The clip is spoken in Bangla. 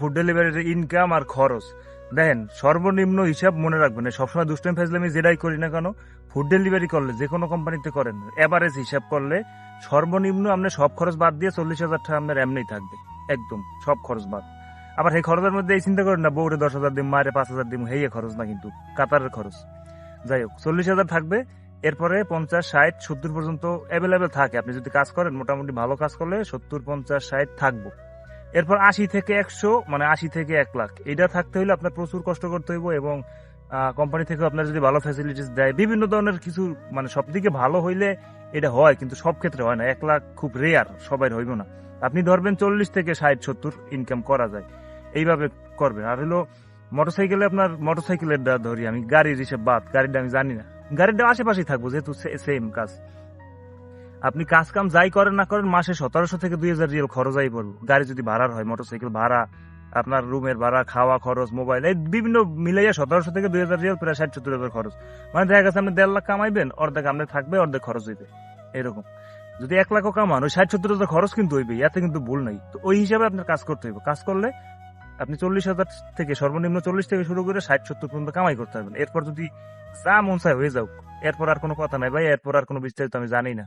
ফুড ডেলিভারির ইনকাম আর খরচ। দেখেন, সর্বনিম্ন হিসাব মনে রাখবেন সবসময় দুষ্টাইম ফেজলামি যেটাই করি না কেন ফুড ডেলিভারি করলে, যে কোনো কোম্পানিতে করেন এভারেজ হিসাব করলে সর্বনিম্ন আপনার সব খরচ বাদ দিয়ে চল্লিশ হাজার টাকা আপনার এমনিই থাকবে, একদম, সব খরচ বাদ। আবার সেই খরচের মধ্যে এই চিন্তা করেন না, বউরে দশ হাজার দিম, মায়ের পাঁচ হাজার দিম হেয়ে খরচ না কিন্তু, কাতারের খরচ। যাই হোক, চল্লিশ হাজার থাকবে, এরপরে পঞ্চাশ, ষাট, সত্তর পর্যন্ত অ্যাভেলেবেল থাকে। আপনি যদি কাজ করেন, মোটামুটি ভালো কাজ করলে সত্তর, পঞ্চাশ, ষাট থাকব। এরপর আশি থেকে একশো মানে আশি থেকে এক লাখ। এটা থাকতে হলে আপনার প্রচুর কষ্ট করতে হইব এবং কোম্পানি থেকে আপনার যদি ভালো ফ্যাসিলিটিস দেয়, বিভিন্ন ধরনের কিছু মানে সব দিকে ভালো হইলে এটা হয়, কিন্তু সব ক্ষেত্রে হয় না। এক লাখ খুব রেয়ার সবাই হইব না। আপনি ধরবেন চল্লিশ থেকে ষাট, সত্তর ইনকাম করা যায়। এইভাবে করবেন। আর হলো মোটরসাইকেলে আপনার মোটরসাইকেলের দা ধরি আমি, গাড়ির হিসেব বাদ গাড়িটা আমি জানি না। গাড়িটা আশেপাশেই থাকব, যেহেতু সেম কাজ। আপনি কাজ কাম যাই করেন না করেন, মাসে সতেরোশো থেকে দুই হাজার রিয়েল খরচ আই পড়ব। গাড়ি যদি ভাড়ার হয়, মোটরসাইকেল ভাড়া, আপনার রুমের ভাড়া, খাওয়া খরচ, মোবাইল, এই বিভিন্ন মিলাইয়া সতেরোশো থেকে দুই হাজার রিয়েল প্রায় ষাট, সত্তর হাজার খরচ। মানে দেখা গেছে আপনি দেড় লাখ কামাইবেন, অর্ধেক আপনার থাকবে, অর্ধেক খরচ হইবে। এরকম। যদি এক লাখও কামান, ওই ষাট, সত্তর হাজার খরচ কিন্তু হইবে এতে কিন্তু ভুল নাই। তো ওই হিসাবে আপনার কাজ করতে হইবে। কাজ করলে আপনি চল্লিশ হাজার থেকে, সর্বনিম্ন চল্লিশ থেকে শুরু করে ষাট, সত্তর পর্যন্ত কামাই করতে পারবেন এরপর যদি যা মন চায় হয়ে যাও এরপর আর কোনো কথা নাই ভাই, এরপর আর কোনো বিস্তারিত আমি জানি না।